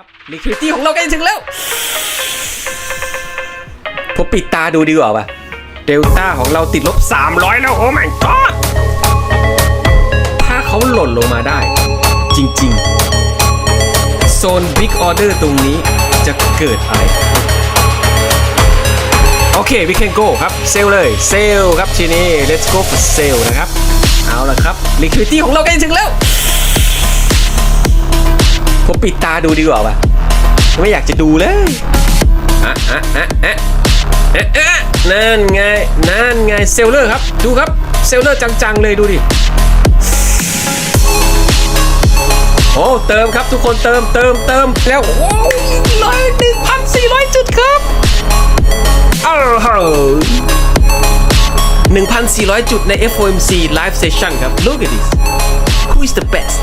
ครับ liquidity ของเราใกล้ถึงแล้วผมปิดตาดูดีกว่าป่ะเดลต้าของเราติดลบ 300 แล้ว โอ้ my god ถ้าเขาหล่นลงมาได้ จริง ๆ โซน Big Order ตรงนี้จะเกิดอะไร โอเค we can go ครับ เซลเลย เซลครับทีนี้ let's go for sale นะครับ เอาละครับ liquidity ของเราใกล้ถึงแล้ว ปิดตาดูดีกว่าว่ะไม่อยากจะดูเลยอะอะอะอะอะอะนั่นไงนั่นไงเซลเลอร์ครับ ดูครับเซลเลอร์จังๆเลยดูดิโอ้เติมครับทุกคนเติมเติมเติมแล้วโอ้ยร้อยหนึ่งพันสี่ร้อยจุดครับอ้าวโห1,400จุดใน FOMC Live Session ครับ Look at this Who is the best